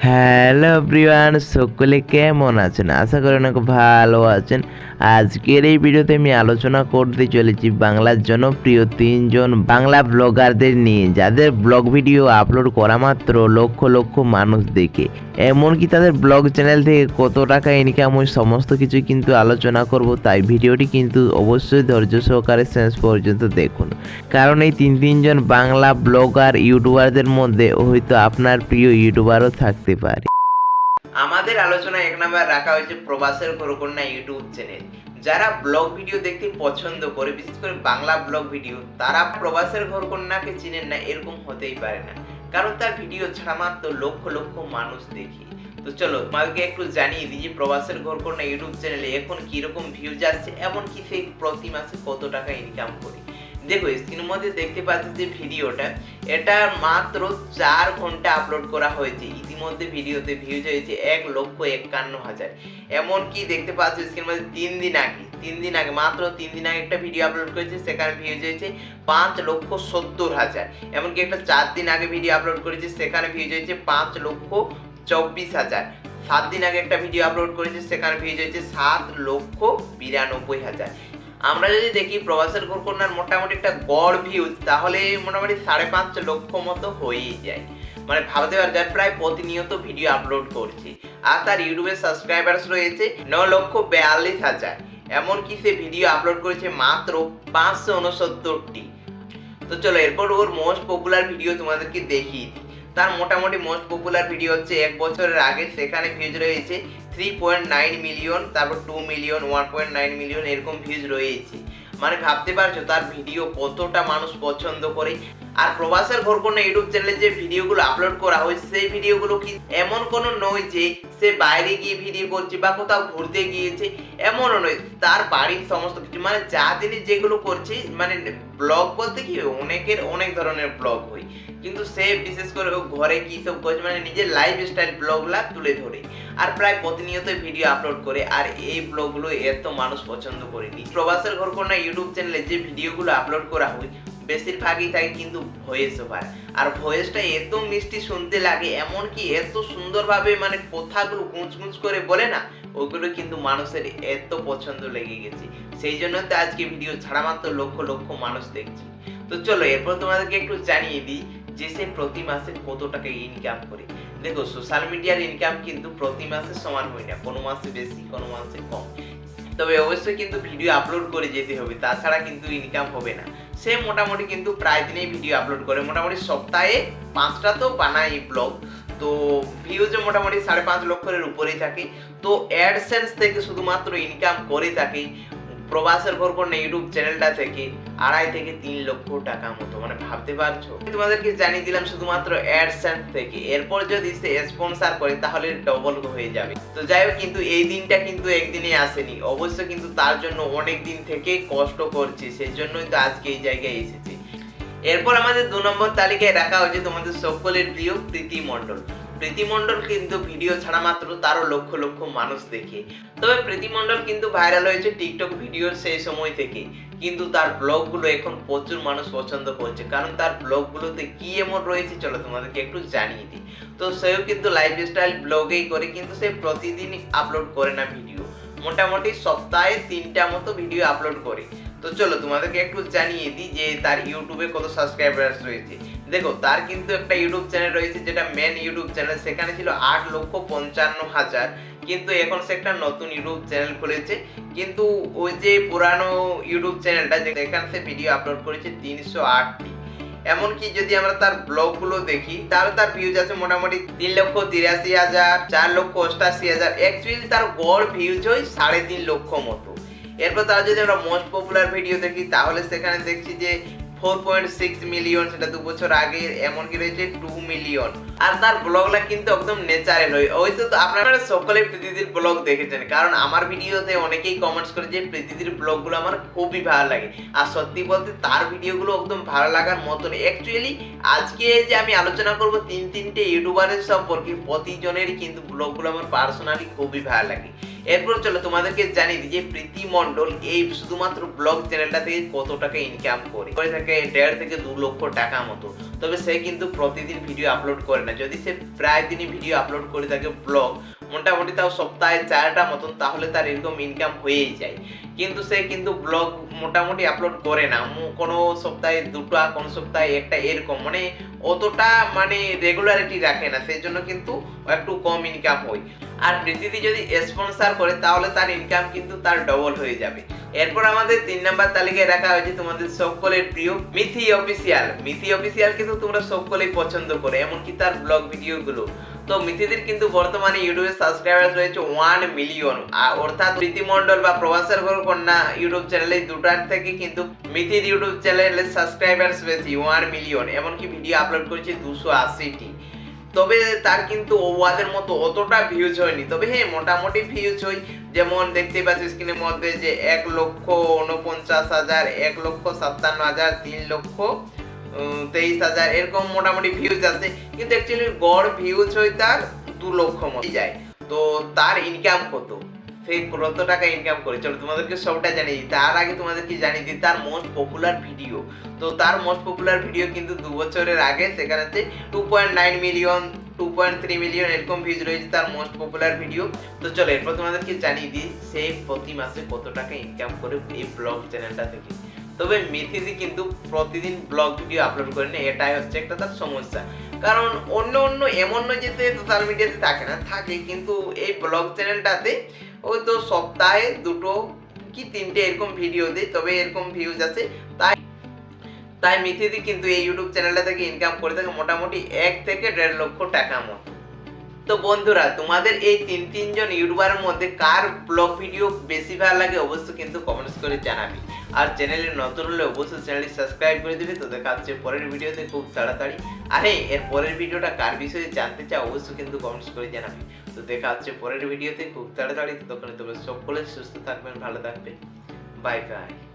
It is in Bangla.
hà হ্যালো প্রিয়ান সকলে কেমন আছেন? আশা করি অনেক ভালো আছেন। আজকের এই ভিডিওতে আমি আলোচনা করতে চলেছি বাংলার জনপ্রিয় তিনজন বাংলা ব্লগারদের নিয়ে। যাদের ব্লগ ভিডিও আপলোড করা মাত্র লক্ষ লক্ষ মানুষ দেখে। এমনকি তাদের ব্লগ চ্যানেল থেকে কত টাকা ইনকাম হয় সমস্ত কিছু কিন্তু আলোচনা করব। তাই ভিডিওটি কিন্তু অবশ্যই ধৈর্য সহকারে শেষ পর্যন্ত দেখুন। কারণ এই তিন তিনজন বাংলা ব্লগার ইউটিউবারদের মধ্যে হয়তো আপনার প্রিয় ইউটিউবারও থাকতে পারে। আমাদের আলোচনা এক নাম্বার রাখা হয়েছে প্রবাসের ঘরকন্যা ইউটিউব চ্যানেল। যারা ব্লগ ভিডিও দেখতে পছন্দ করে, বিশেষ করে বাংলা ব্লগ ভিডিও, তারা প্রবাসের ঘরকন্যাকে চিনেন না, এরকম হতেই পারে না। কারণ তার ভিডিও ছাড়া মাত্র লক্ষ লক্ষ মানুষ দেখে। তো চলো তোমাকে একটু জানিয়ে দিই যে প্রবাসের ঘরকন্যা ইউটিউব চ্যানেলে এখন কীরকম ভিউজ আসছে, এমনকি সেই প্রতি মাসে কত টাকা ইনকাম করে। দেখো স্ক্রিনের মধ্যে দেখতে পাচ্ছি যে ভিডিওটা। এটা মাত্র চার ঘণ্টা আপলোড করা হয়েছে। ইতিমধ্যে ভিডিওতে ভিউজ হয়েছে এক লক্ষ একান্ন হাজার। এমনকি দেখতে পাচ্ছি স্ক্রিনের মধ্যে তিন দিন আগে, তিন দিন আগে, মাত্র তিন দিন আগে একটা ভিডিও আপলোড করেছে, সেখানে ভিউজ হয়েছে পাঁচ লক্ষ সত্তর হাজার। এমনকি একটা চার দিন আগে ভিডিও আপলোড করেছে, সেখানে ভিউজ হয়েছে পাঁচ লক্ষ চব্বিশ হাজার। সাত দিন আগে একটা ভিডিও আপলোড করেছে, সেখানে ভিউজ হয়েছে সাত লক্ষ বিরানব্বই হাজার। আমরা যদি দেখি প্রবাসের ঘরকন্যার মোটামুটি একটা গড় ভিউজ তাহলে মোটামুটি সাড়ে পাঁচ লক্ষ মতো হয়েই যায়। মানে ভাবতে পার প্রায় প্রতিনিয়ত ভিডিও আপলোড করছি। আর তার ইউটিউবের সাবস্ক্রাইবার্স রয়েছে ন লক্ষ বিয়াল্লিশ হাজার। এমনকি সে ভিডিও আপলোড করেছে মাত্র পাঁচশো উনসত্তরটি। তো চলো, এরপর ওর মোস্ট পপুলার ভিডিও তোমাদেরকে দেখিয়ে দিই। তার মোটামুটি মোস্ট পপুলার ভিডিও হচ্ছে এক বছরের আগে, সেখানে ভিউজ রয়েছে থ্রি পয়েন্ট নাইন মিলিয়ন তারপর two million one point nine million এরকম ভিউজ রয়েছে। মানে ভাবতে পারছ, তার ভিডিও কতটা মানুষ পছন্দ করে? আর প্রবাসের ঘরকন্যা ইউটিউব চ্যানেলে যে ভিডিওগুলো আপলোড করা হয় সেই ভিডিওগুলো কি এমন কোনো নয় যে সে বাইরে গিয়ে ভিডিও করছে বা কোথাও ঘুরতে গিয়েছে, এমনও নয়। তার বাড়ির সমস্ত কিছু মানে যা তিনি যেগুলো করছে মানে ব্লগ বলতে কি, অনেকের অনেক ধরনের ব্লগ হয়। কিন্তু সে বিশেষ করে ও ঘরে কি সব করছে মানে নিজের লাইফ স্টাইল ব্লগগুলা তুলে ধরে। আর প্রায় প্রতিনিয়ত ভিডিও আপলোড করে, আর এই ব্লগগুলো এত মানুষ পছন্দ করেনি প্রবাসের ঘরকন্যা ইউটিউব চ্যানেলে যে ভিডিওগুলো আপলোড করা হয়, বেশিরভাগই থাকে কিন্তু ভয়েস ওভার আর ভয়েসটা এত মিষ্টি শুনতে লাগে, এমনকি এত সুন্দরভাবে মানে কথাগুলো গুঁজ গুঁজ করে বলে না, ওগুলো কিন্তু মানুষের এত পছন্দ লেগে গেছে। সেই জন্য তো আজকে ভিডিও ছাড়া মাত্র লক্ষ লক্ষ মানুষ দেখছে। তো চলো, এরপর তোমাদেরকে একটু জানিয়ে দিই যে সে প্রতি মাসে কত টাকা ইনকাম করে। দেখো সোশ্যাল মিডিয়ার ইনকাম কিন্তু প্রতি মাসে সমান হয় না, কোনো মাসে বেশি, কোনো মাসে কম। তবে অবশ্যই কিন্তু ভিডিও আপলোড করে যেতে হবে, তাছাড়া কিন্তু ইনকাম হবে না। সে মোটামুটি কিন্তু প্রায় দিনেই ভিডিও আপলোড করে, মোটামুটি সপ্তাহে পাঁচটা তো বানায় ব্লগ তো ভিউজে মোটামুটি সাড়ে পাঁচ লক্ষের উপরেই থাকে। তো অ্যাডসেন্স থেকে শুধুমাত্র ইনকাম করে থাকে। প্রবাসের ঘর কোন ইউটিউব চ্যানেলটা থেকে আড়াই থেকে তিন লক্ষ টাকা মতো মানে ভাবতে পারছ? তোমাদেরকে জানিয়ে দিলাম শুধুমাত্র অ্যাডসেন্স থেকে। এরপর যদি সে স্পন্সর করে, তাহলে ডবল হয়ে যাবে। তো যাই হোক, কিন্তু এই দিনটা কিন্তু একদিনে আসেনি। অবশ্য কিন্তু তার জন্য অনেক দিন থেকে কষ্ট করছে সেই জন্যই তো আজকে এই জায়গায় এসেছে। এরপর আমাদের দু নম্বর তালিকায় রাখা হয়েছে তোমাদের সকলের প্রিয় প্রীতি মণ্ডল। প্রীতি মণ্ডল কিন্তু ভিডিও ছাড়া মাত্র তারও লক্ষ লক্ষ মানুষ দেখে। তবে প্রীতি মণ্ডল কিন্তু ভাইরাল হয়েছে টিকটক ভিডিওর সেই সময় থেকে। কিন্তু তার ব্লগগুলো এখন প্রচুর মানুষ পছন্দ করছে। কারণ তার ব্লগগুলোতে কি এমন রয়েছে চলো তোমাদেরকে একটু জানিয়ে দিই। তো সেও কিন্তু লাইফস্টাইল ব্লগেই করে, কিন্তু সে প্রতিদিন আপলোড করে না ভিডিও মোটামুটি সপ্তাহে তিনটা মতো ভিডিও আপলোড করে। তো চলো তোমাদেরকে একটু জানিয়ে দিই যে তার ইউটিউবে কত সাবস্ক্রাইবার্স রয়েছে। দেখো, তার কিন্তু একটা ইউটিউব চ্যানেল রয়েছে যেটা মেন ইউটিউব চ্যানেল সেখানে ছিল আট লক্ষ পঞ্চান্ন হাজার, কিন্তু এখন সে একটা নতুন ইউটিউব চ্যানেল খুলেছে। কিন্তু ওই যে পুরানো ইউটিউব চ্যানেলটা যেখানে সে ভিডিও আপলোড করেছে তিনশো আটটি। এমনকি যদি আমরা তার ব্লগগুলো দেখি তাহলে তার ভিউজ আছে মোটামুটি তিন লক্ষ তিরাশি হাজার, চার লক্ষ অষ্টাশি হাজার। অ্যাকচুয়ালি তার গড় ভিউজ হয় সাড়ে তিন লক্ষ মতো। এরপর তার যদি আমরা মোস্ট পপুলার ভিডিও দেখি, তাহলে সেখানে দেখছি যে ফোর পয়েন্ট সিক্স মিলিয়ন সেটা দু বছর আগে এমনকি রয়েছে টু মিলিয়ন আর তার ব্লগটা কিন্তু একদম ন্যাচারাল হয়। ওই তো আপনারা সকলে প্রীতিদির ব্লগ দেখেছেন, কারণ আমার ভিডিওতে অনেকেই কমেন্টস করে যে প্রীতিদির ব্লগগুলো আমার খুবই ভালো লাগে। আর সত্যি বলতে তার ভিডিওগুলো একদম ভালো লাগার মতন অ্যাকচুয়ালি আজকে যে আমি আলোচনা করব তিন তিনটে ইউটিউবারের সম্পর্কে, প্রতিজনেরই কিন্তু ব্লগগুলো আমার পার্সোনালি খুবই ভালো লাগে। এরপর চলো তোমাদেরকে জানিয়ে দিই যে প্রীতি মন্ডল এই শুধুমাত্র ব্লগ চ্যানেলটা থেকে কত টাকা ইনকাম করে। করে থাকে দেড় থেকে দু লক্ষ টাকা মতো। তবে সে কিন্তু প্রতিদিন ভিডিও আপলোড করে না। যদি সে প্রায় দিনই ভিডিও আপলোড করে থাকে ব্লগ মোটামুটি তাও সপ্তাহে চারটা মতন, তাহলে তার এরকম ইনকাম হয়েই যায়। কিন্তু সে কিন্তু ব্লগ মোটামুটি আপলোড করে না। কোনো সপ্তাহে দুটো, কোনো সপ্তাহে একটা এরকম। মানে অতটা মানে রেগুলারিটি রাখে না। সেই জন্য কিন্তু একটু কম ইনকাম হয়। আর প্রীতিদি যদি স্পন্সার করে, তাহলে তার ইনকাম কিন্তু তার ডবল হয়ে যাবে। এরপর আমাদের তিন নাম্বার তালিকায় রাখা হয়েছে তোমাদের সকলের প্রিয় মিথি অফিসিয়াল মিথি অফিসিয়াল কিন্তু তোমরা সকলেই পছন্দ করে, এমনকি তার ব্লগ ভিডিওগুলো তো মিথিদের কিন্তু বর্তমানে ইউটিউবে সাবস্ক্রাইবার রয়েছে ওয়ান মিলিয়ন অর্থাৎ প্রীতি মণ্ডল বা প্রবাসের ঘর কন্যা ইউটিউব চ্যানেলে দুটার থেকে কিন্তু মিথির ইউটিউব চ্যানেলে সাবস্ক্রাইবার্স বেশি ওয়ান মিলিয়ন এমনকি ভিডিও আপলোড করেছে দুশো আশিটি। তবে তার কিন্তু ওয়াদের মতো অতটা ভিউজ হয়নি। তবে হ্যাঁ মোটামুটি ভিউজ হয় যেমন দেখতে পাচ্ছি স্ক্রিনের মধ্যে যে এক লক্ষ উনপঞ্চাশ হাজার, এক লক্ষ সাতান্ন হাজার, তিন লক্ষ তেইশ হাজার, এরকম মোটামুটি ভিউজ আছে, কিন্তু অ্যাকচুয়ালি গড় ভিউজ হয় তার দু লক্ষ মতো যায়। তো তার ইনকাম কত? সে কত টাকা ইনকাম করে? চলো তোমাদেরকে সবটা জানিয়ে দিই। তার আগে তোমাদেরকে জানিয়ে দিই, তার মোস্ট পপুলার ভিডিও তো তার মোস্ট পপুলার ভিডিও কিন্তু দু বছরের আগে সেখানে two point nine million two point three million এরকম ভিউজ রয়েছে তার মোস্ট পপুলার ভিডিও তো চলো এরপর তোমাদেরকে জানিয়ে দিই, সে প্রতি মাসে কত টাকা ইনকাম করে এই ব্লগ চ্যানেলটা থেকে। তবে মিথিদি কিন্তু প্রতিদিন ব্লগ ভিডিও আপলোড করে না, এটাই হচ্ছে একটা তার সমস্যা। কারণ অন্য অন্য, এমন নয় যে সোশ্যাল মিডিয়াতে থাকে না, থাকে, কিন্তু এই ব্লগ চ্যানেলটাতে ওই তো সপ্তাহে দুটো কি তিনটে এরকম ভিডিও দেয়, তবে এরকম ভিউজ আছে। তাই তাই মিথিদি কিন্তু এই ইউটিউব চ্যানেলটা থেকে ইনকাম করে থাকে মোটামুটি এক থেকে দেড় লক্ষ টাকা মতো। তো বন্ধুরা, তোমাদের এই তিন তিনজন ইউটিউবারের মধ্যে কার ব্লগ ভিডিও বেশি ভালো লাগে অবশ্যই কিন্তু কমেন্টস করে জানাবি। আর চ্যানেলে নতুন হলে অবশ্যই চ্যানেলটি সাবস্ক্রাইব করে দিবে। তো দেখা হচ্ছে পরের ভিডিওতে খুব তাড়াতাড়ি। আরে, এর পরের ভিডিওটা কার বিষয়ে জানতে চাও অবশ্যই কিন্তু কমেন্টস করে জানাবে। তো দেখা হচ্ছে পরের ভিডিওতে খুব তাড়াতাড়ি। তখন তোমরা সকলে সুস্থ থাকবেন, ভালো থাকবেন। Bye bye